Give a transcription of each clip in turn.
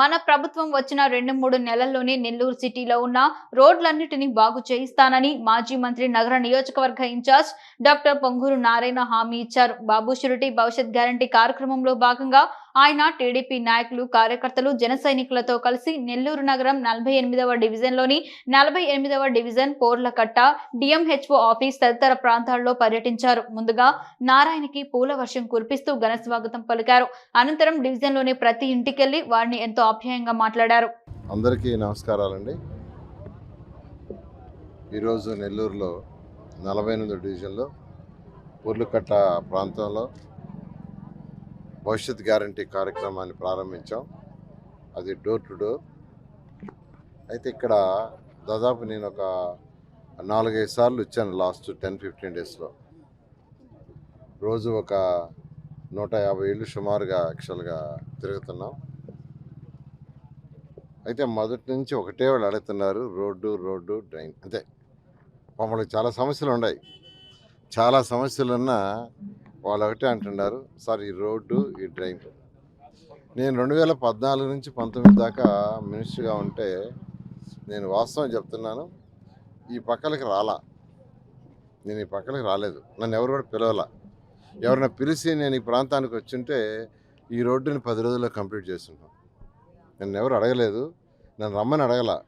మన ప్రభుత్వం వచ్చిన రెండు మూడు నెలల్లోనే నెల్లూరు సిటీలో ఉన్న రోడ్లన్నిటినీ బాగు చేయిస్తానని మాజీ మంత్రి నగర నియోజకవర్గ ఇన్ఛార్జ్ డాక్టర్ పొంగూరు నారాయణ హామీ ఇచ్చారు. బాబు షురిటీ భవిష్యత్ గ్యారంటీ కార్యక్రమంలో భాగంగా ఆయన టీడీపీ నాయకులు కార్యకర్తలు జన సైనికులతో కలిసి నెల్లూరు నగరం నలభై ఎనిమిదవ డివిజన్లోని నలభై ఎనిమిదవ డివిజన్ పోర్లకట్ట డిఎంహెచ్ఓ ఆఫీస్ తదితర ప్రాంతాల్లో పర్యటించారు. ముందుగా నారాయణకి పూల వర్షం కురిపిస్తూ ఘన స్వాగతం పలికారు. అనంతరం డివిజన్లోని ప్రతి ఇంటికెళ్ళి వారిని ఎంతో ఆప్యాయంగా మాట్లాడారు. అందరికీ నమస్కారాలండి. ఈరోజు నెల్లూరులో నలభై ఎనిమిదో డివిజన్లో ఉర్లుకట్ట ప్రాంతంలో భవిష్యత్ గ్యారంటీ కార్యక్రమాన్ని ప్రారంభించాం. అది డోర్ టు డోర్. అయితే ఇక్కడ దాదాపు నేను ఒక నాలుగైదు సార్లు ఇచ్చాను లాస్ట్ టెన్ ఫిఫ్టీన్ డేస్లో. రోజు ఒక నూట యాభై ఏళ్ళు సుమారుగా యాక్చువల్గా తిరుగుతున్నాం. అయితే మొదటి నుంచి ఒకటే వాళ్ళు అడుగుతున్నారు రోడ్డు రోడ్డు డ్రైన్. అంతే. మమ్మల్ని చాలా సమస్యలు ఉన్నాయి. చాలా సమస్యలు ఉన్నా వాళ్ళు ఒకటే అంటున్నారు సార్ ఈ రోడ్డు ఈ డ్రైన్. నేను రెండు వేల పద్నాలుగు నుంచి పంతొమ్మిది దాకా మినిస్టర్గా ఉంటే నేను వాస్తవం చెప్తున్నాను ఈ పక్కలకి రాలా. నేను ఈ పక్కలకి రాలేదు. నన్ను ఎవరు కూడా పిలవలా. ఎవరైనా పిలిచి నేను ఈ ప్రాంతానికి వచ్చుంటే ఈ రోడ్డుని పది రోజుల్లో కంప్లీట్ చేస్తుంటాం. నన్ను ఎవరు అడగలేదు. నన్ను రమ్మని అడగల.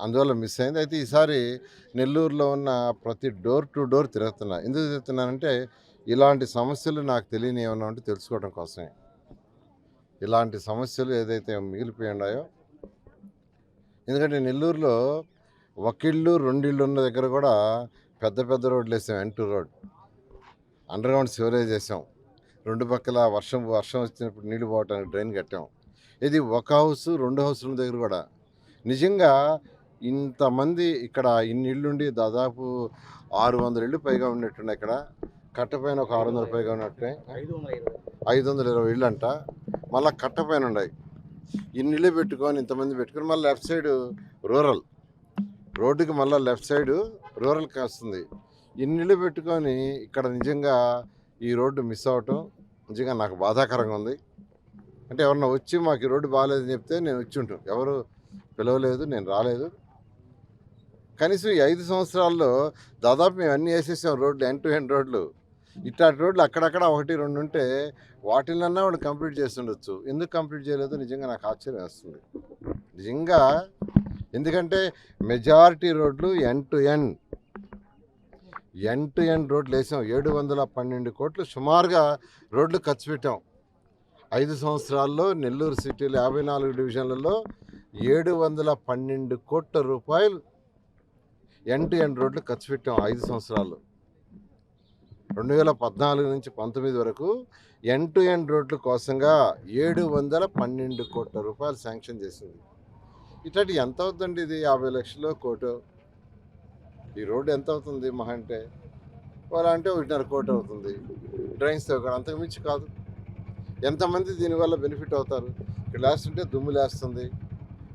అందువల్ల మిస్ అయింది. అయితే ఈసారి నెల్లూరులో ఉన్న ప్రతి డోర్ టు డోర్ తిరుగుతున్నా. ఎందుకు తిరుగుతున్నానంటే ఇలాంటి సమస్యలు నాకు తెలియని ఏమన్నా ఉంటే తెలుసుకోవడం కోసమే. ఇలాంటి సమస్యలు ఏదైతే మిగిలిపోయి ఉన్నాయో ఎందుకంటే నెల్లూరులో ఒకిళ్ళు రెండిళ్ళు ఉన్న దగ్గర కూడా పెద్ద పెద్ద రోడ్లు వేసాం. N two road. Underground sewerage వేసాం. రెండు పక్కల వర్షం వర్షం వచ్చినప్పుడు నీళ్ళు పోవటానికి డ్రైన్ కట్టాం. ఇది ఒక హౌస్ రెండు హౌస్ల దగ్గర కూడా. నిజంగా ఇంతమంది ఇక్కడ ఇన్ని ఇళ్ళుండి దాదాపు ఆరు వందల ఇళ్ళు పైగా ఉన్నట్టున్నాయి ఇక్కడ. కట్టపైన ఒక ఆరు వందల పైగా ఉన్నట్టే ఐదు వందల ఇరవై ఐదు వందల ఇరవై ఇళ్ళు అంట మళ్ళీ కట్టపైన ఉన్నాయి. ఇన్ని ఇళ్ళు పెట్టుకొని ఇంతమంది పెట్టుకొని మళ్ళీ లెఫ్ట్ సైడ్ రూరల్. రోడ్డుకి మళ్ళీ లెఫ్ట్ సైడ్ రూరల్కి వస్తుంది ఇన్ని ఇళ్ళు పెట్టుకొని ఇక్కడ నిజంగా ఈ రోడ్డు మిస్ అవటం నిజంగా నాకు బాధాకరంగా ఉంది. అంటే ఎవరన్నా వచ్చి మాకు ఈ రోడ్డు బాగాలేదని చెప్తే నేను వచ్చి ఉంటాను. ఎవరు పిలవలేదు నేను రాలేదు. కనీసం ఈ ఐదు సంవత్సరాల్లో దాదాపు మేము అన్నీ వేసేసాం రోడ్లు ఎండ్ టు ఎండ్ రోడ్లు. ఇట్లాంటి రోడ్లు అక్కడక్కడ ఒకటి రెండు ఉంటే వాటిలన్నా వాళ్ళు కంప్లీట్ చేస్తుండొచ్చు. ఎందుకు కంప్లీట్ చేయలేదు? నిజంగా నాకు ఆశ్చర్యం వేస్తుంది. నిజంగా ఎందుకంటే మెజారిటీ రోడ్లు ఎన్ టు ఎన్ ఎన్ టు ఎన్ రోడ్లు వేసాం. ఏడు వందల పన్నెండు కోట్లు సుమారుగా రోడ్లు ఖర్చు పెట్టాం. ఐదు సంవత్సరాల్లో నెల్లూరు సిటీలో యాభై నాలుగు డివిజన్లలో ఏడు వందల పన్నెండు కోట్ల రూపాయలు ఎండ్ టు ఎండ్ రోడ్లు ఖర్చు పెట్టాం ఐదు సంవత్సరాలు రెండు వేల పద్నాలుగు నుంచి పంతొమ్మిది వరకు ఎండ్ టు ఎండ్ రోడ్ల కోసంగా ఏడు వందల పన్నెండు కోట్ల రూపాయలు శాంక్షన్ చేసింది. ఇట్లాంటి ఎంత అవుతుందండి ఇది? యాభై లక్షలు కోటు? ఈ రోడ్డు ఎంత అవుతుంది మహా అంటే? వాళ్ళ అంటే ఒకటిన్నర కోటి అవుతుంది. డ్రైన్స్ కూడా అంతకు మించి కాదు. ఎంతమంది దీనివల్ల బెనిఫిట్ అవుతారు? ఇక్కడ లేస్తుంటే దుమ్ము లేస్తుంది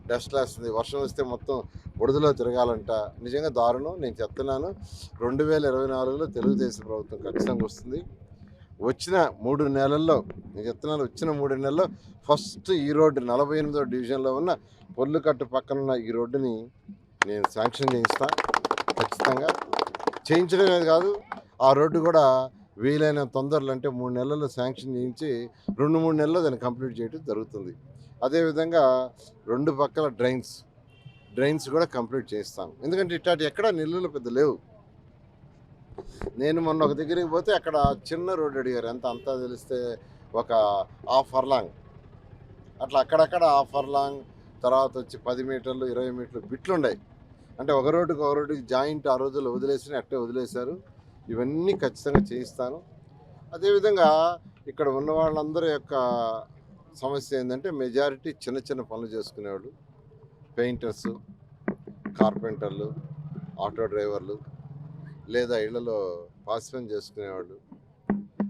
డస్ట్ లేస్తుంది వర్షం వస్తే మొత్తం బుడదలో తిరగాలంట. నిజంగా దారుణం. నేను చెప్తున్నాను రెండు వేల ఇరవై నాలుగులో తెలుగుదేశం ప్రభుత్వం ఖచ్చితంగా వస్తుంది. వచ్చిన మూడు నెలల్లో నేను చెప్తున్నాను వచ్చిన మూడు నెలల్లో ఫస్ట్ ఈ రోడ్డు నలభై ఎనిమిదో డివిజన్లో ఉన్న పొల్లుకట్టు పక్కన ఉన్న ఈ రోడ్డుని నేను శాంక్షన్ చేయిస్తాను ఖచ్చితంగా చేయించడమే కాదు ఆ రోడ్డు కూడా వీలైన తొందరలు అంటే మూడు నెలల్లో శాంక్షన్ చేయించి రెండు మూడు నెలల్లో దాన్ని కంప్లీట్ చేయడం జరుగుతుంది. అదేవిధంగా రెండు పక్కల డ్రైన్స్ డ్రైన్స్ కూడా కంప్లీట్ చేస్తాను ఎందుకంటే ఇట్లాంటి ఎక్కడ నెల్లూరులో పెద్ద లేవు. నేను మొన్న ఒక దగ్గరికి పోతే అక్కడ చిన్న రోడ్డు అడిగారు. ఎంత అంతా తెలిస్తే ఒక హాఫ్ ఫర్లాంగ్ అట్లా అక్కడక్కడ హాఫ్ ఫర్లాంగ్ తర్వాత వచ్చి పది మీటర్లు ఇరవై మీటర్లు బిట్లు ఉన్నాయి అంటే ఒక రోడ్డుకి ఒక రోడ్డుకి జాయింట్ ఆ రోజుల్లో వదిలేసి అట్టే వదిలేశారు. ఇవన్నీ ఖచ్చితంగా చేయిస్తాను. అదేవిధంగా ఇక్కడ ఉన్న వాళ్ళందరి యొక్క సమస్య ఏంటంటే మెజారిటీ చిన్న చిన్న పనులు చేసుకునేవాళ్ళు. పెయింటర్స్ కార్పెంటర్లు ఆటో డ్రైవర్లు లేదా ఇళ్ళలో పాస్పెన్ చేసుకునేవాళ్ళు.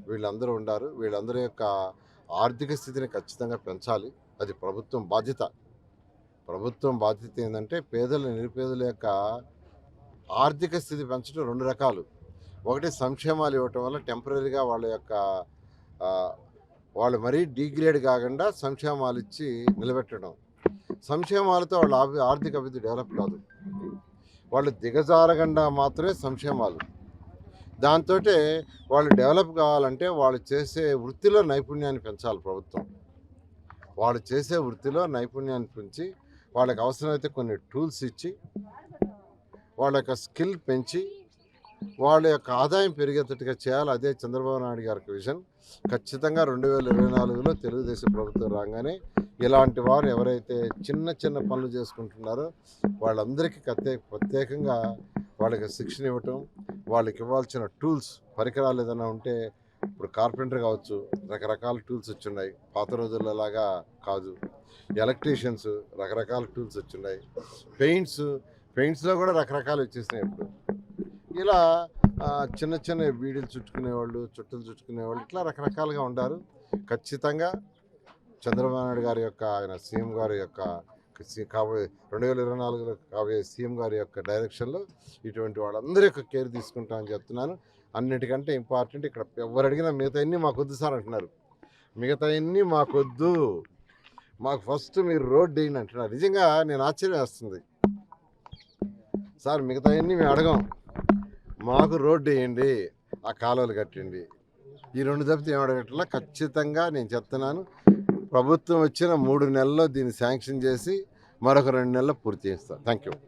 వీళ్ళందరూ ఉండారు. వీళ్ళందరి యొక్క ఆర్థిక స్థితిని ఖచ్చితంగా పెంచాలి. అది ప్రభుత్వం బాధ్యత. ప్రభుత్వం బాధ్యత ఏంటంటే పేదల నిరుపేదల యొక్క ఆర్థిక స్థితి పెంచడం రెండు రకాలు. ఒకటి సంక్షేమాలు ఇవ్వటం వల్ల టెంపరీగా వాళ్ళ యొక్క వాళ్ళు మరీ డిగ్రేడ్ కాకుండా సంక్షేమాలు ఇచ్చి నిలబెట్టడం. సంక్షేమాలతో వాళ్ళ ఆర్థిక అభివృద్ధి డెవలప్ కాదు. వాళ్ళు దిగజారకుండా మాత్రమే సంక్షేమాలు. దాంతో వాళ్ళు డెవలప్ కావాలంటే వాళ్ళు చేసే వృత్తిలో నైపుణ్యాన్ని పెంచాలి ప్రభుత్వం. వాళ్ళు చేసే వృత్తిలో నైపుణ్యాన్ని పెంచి వాళ్ళకి అవసరమైతే కొన్ని టూల్స్ ఇచ్చి వాళ్ళ యొక్క స్కిల్ పెంచి వాళ్ళ యొక్క ఆదాయం పెరిగేటట్టుగా చేయాలి. అదే చంద్రబాబు నాయుడు గారి విజన్. ఖచ్చితంగా రెండు వేల ఇరవై నాలుగులో తెలుగుదేశం ప్రభుత్వం రాగానే ఇలాంటి వారు ఎవరైతే చిన్న చిన్న పనులు చేసుకుంటున్నారో వాళ్ళందరికీ ప్రత్యేక ప్రత్యేకంగా వాళ్ళకి శిక్షణ ఇవ్వటం వాళ్ళకి ఇవ్వాల్సిన టూల్స్ పరికరాలు ఏదైనా ఉంటే ఇప్పుడు కార్పెంటర్ కావచ్చు రకరకాల టూల్స్ వచ్చున్నాయి. పాత రోజుల్లో లాగా కాదు. ఎలక్ట్రీషియన్స్ రకరకాల టూల్స్ వచ్చున్నాయి. పెయింట్స్ పెయింట్స్లో కూడా రకరకాలు వచ్చేసినాయి ఇప్పుడు. ఇలా చిన్న చిన్న బీడీలు చుట్టుకునేవాళ్ళు చుట్టలు చుట్టుకునేవాళ్ళు ఇట్లా రకరకాలుగా ఉండారు. ఖచ్చితంగా చంద్రబాబు నాయుడు గారి యొక్క ఆయన సీఎం గారి యొక్క కాబోయే రెండు వేల ఇరవై నాలుగులో కాబోయే సీఎం గారి యొక్క డైరెక్షన్లో ఇటువంటి వాళ్ళందరి యొక్క కేర్ తీసుకుంటామని చెప్తున్నాను. అన్నిటికంటే ఇంపార్టెంట్ ఇక్కడ ఎవరు అడిగినా మిగతా అన్నీ మాకొద్దు సార్ అంటున్నారు. మిగతా అన్నీ మాకొద్దు మాకు ఫస్ట్ మీరు రోడ్ వేయండి అంటున్నారు. నిజంగా నేను ఆశ్చర్యం వేస్తుంది. సార్ మిగతా అన్నీ మేము అడగం. మాకు రోడ్డు వేయండి ఆ కాలువలు కట్టండి. ఈ రెండు తప్పితే ఏమడగట్లా ఖచ్చితంగా నేను చెప్తున్నాను ప్రభుత్వం వచ్చిన మూడు నెలల్లో దీన్ని శాంక్షన్ చేసి మరొక రెండు నెలల్లో పూర్తి చేస్తాను థ్యాంక్ యూ